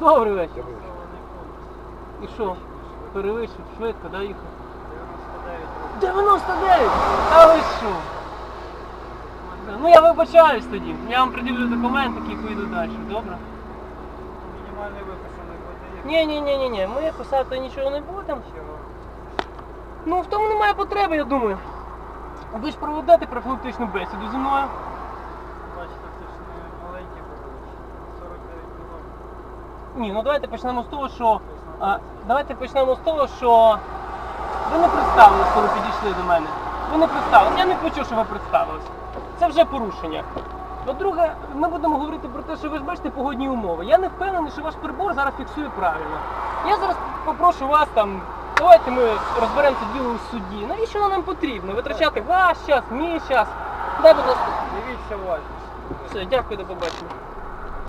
Добрий вечір. І що? Перевищив швидко, да, їхав? 99! Та ви що? Ну я вибачаюсь тоді. Я вам приділю документ, який поїду далі, добре? Мінімальний виписаний водій. Ні, ні, ні, ні, ні. Ми писати нічого не будемо. Ну в тому немає потреби, я думаю. Ви ж проведете профілактичну бесіду зі мною. Бачите, це ж не маленький був. 49 кілометрів. Ні, ну давайте почнемо з того, що. А, давайте почнемо з того, що ви не представились, коли підійшли до мене. Ви не представились. Я не почув, що ви представились. Це вже порушення. По-друге, ми будемо говорити про те, що ви ж бачите погодні умови. Я не впевнений, що ваш прибор зараз фіксує правильно. Я зараз попрошу вас там. Давайте ми розберемося діло у суді. Навіщо воно нам потрібно? Витрачати ваш час, мій час. Дай, будь ласка. Дивіться уважніше. Все, дякую, до побачення.